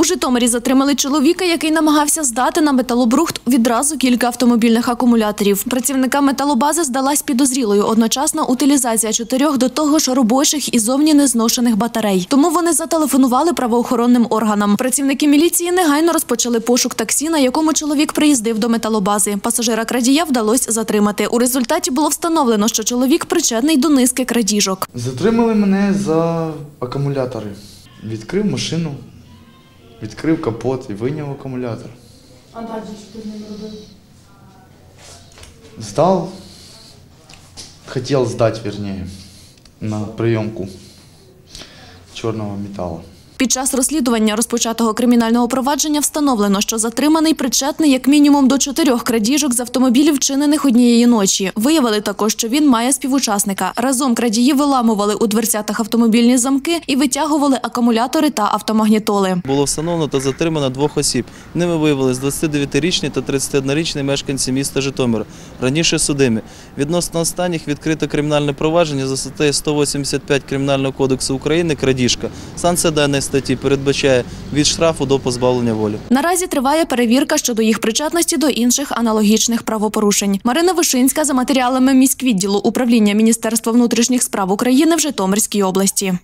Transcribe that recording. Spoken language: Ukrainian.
У Житомирі затримали чоловіка, який намагався здати на металобрухт відразу кілька автомобільних акумуляторів. Працівникам металобази здалась підозрілою одночасна утилізація чотирьох до того ж робочих і зовні незношених батарей. Тому вони зателефонували правоохоронним органам. Працівники міліції негайно розпочали пошук таксі, на якому чоловік приїздив до металобази. Пасажира крадія вдалося затримати. У результаті було встановлено, що чоловік причетний до низки крадіжок. Затримали мене за акумулятори. Відкрив машину, відкрив капот і вийняв акумулятор. А далі що ти з ним робив? Сдал, хотел сдать, вернее, на приемку черного металла. Під час розслідування розпочатого кримінального провадження встановлено, що затриманий причетний як мінімум до чотирьох крадіжок з автомобілів, вчинених однієї ночі. Виявили також, що він має співучасника. Разом крадії виламували у дверцятах автомобільні замки і витягували акумулятори та автомагнітоли. Було встановлено та затримано двох осіб. Ними виявились 29-річний та 31-річний мешканці міста Житомира, раніше судимі. Відносно останніх відкрито кримінальне провадження за статтею 185 Кримінального кодексу України «Крадіжка». Санкція даної статті передбачає від штрафу до позбавлення волі. Наразі триває перевірка щодо їх причетності до інших аналогічних правопорушень. Марина Вишинська за матеріалами міськвідділу управління Міністерства внутрішніх справ України в Житомирській області.